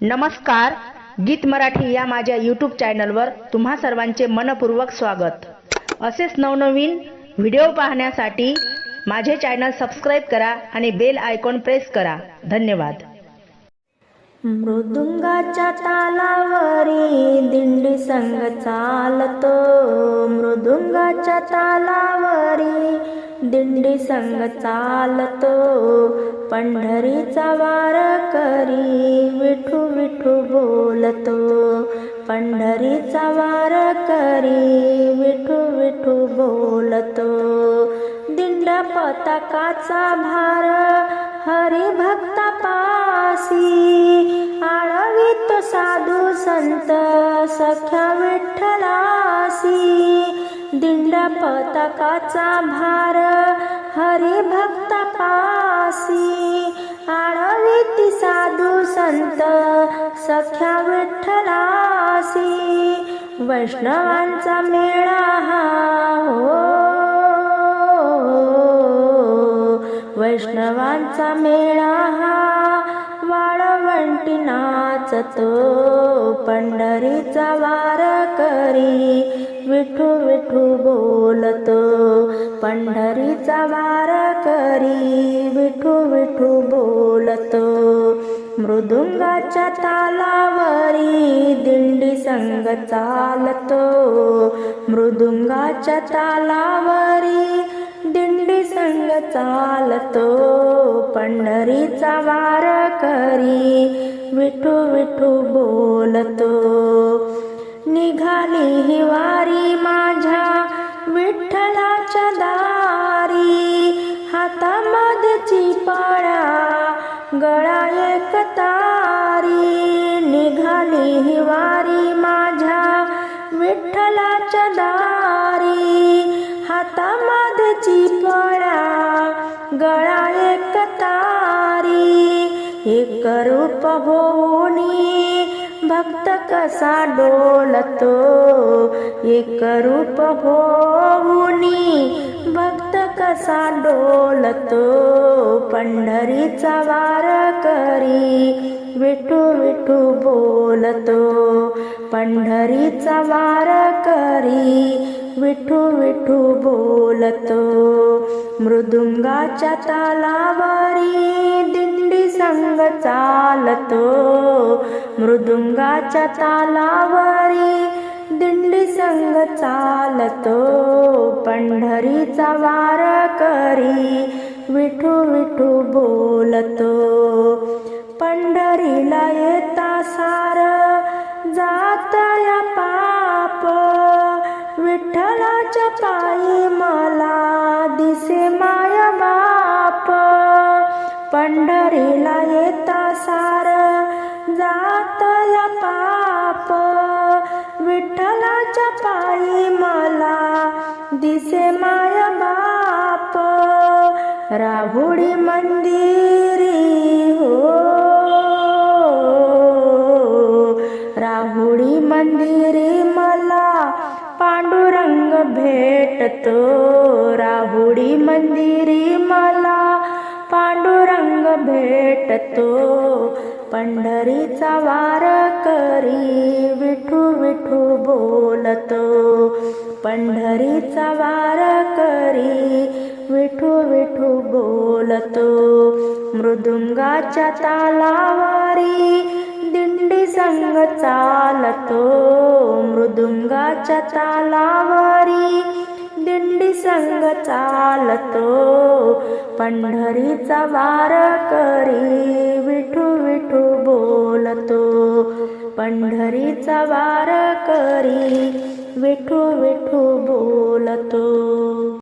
नमस्कार गीत मराठी या माझ्या यूट्यूब चॅनलवर तुम्हा सर्वांचे मनपूर्वक स्वागत. असेच नवनवीन व्हिडिओ पाहण्यासाठी माझे चॅनल सबस्क्राईब करा आणि बेल आयकॉन प्रेस करा. धन्यवाद. मृदुंगाच्या तालावरी दिंडी संग चालतो. मृदुंगाच्या तालावरी दिंडी संग चालतो. पंढरीचा वार करी विठू विठू बोलतो. पंढरीचा वार करी विठू विठू बोलतो. दिंड्या पताकाचा भार हरिभक्ता पासी साधू संत सख्या विठ्ठलासी. दिंड्या पताकाचा भार हरिभक्ता पासी. आळवीत साधू संत सख्या विठ्ठलासी. वैष्णवांचा मेळा हा हो. वैष्णवांचा मेळा कंटी नाचतो पंढरीचा वार करी विठू विठू बोलतो. पंढरीचा वार करी विठू विठू बोलतो. मृदुंगाच्या तालावरी दिंडी संग चालतो. मृदुंगाच्या तालावरी दिंडी संग चालतो. पंढरीचा वार करी विठू विठू बोलतो. निघाली ही वारी माझ्या विठ्ठलाच्या दारी. हातामध्ये पाळा गळा एक तारी. निघाली ही वारी माझ्या विठ्ठलाच्या दारी. एक रूप होऊनी भक्त कसा डोलतो? एक रूप होऊनी भक्त कसा डोलतो? पंढरीचा वार करी विठू विठू बोलतो. पंढरीचा वार करी विठू विठू बोलतो मृदुंगाच्या तालावारी दिंडी संग चालतो. मृदुंगाच्या तालावारी दिंडी संग चालतो पंढरीचा वार करी विठू विठू बोलतो. पंढरीला येता पंढरीला येता सार जात पाप. विठ्ठलाच्या पायी मला दिसे माय बाप. राहुडी मंदिरी हो. राहुडी मंदिरी मला पांडुरंग भेटतो. राहुडी मंदिरी मला भेटतो. पंढरीचा वार करी विठू विठू बोलतो. पंढरीचा वार करी विठू विठू बोलतो. मृदुंगाच्या तालावारी दिंडी संग चालतो. मृदुंगाच्या तालावारी दिंडी संग चालतो. पंढरीचा वार करी विठू विठू बोलतो. पंढरीचा वार करी विठू विठू बोलतो.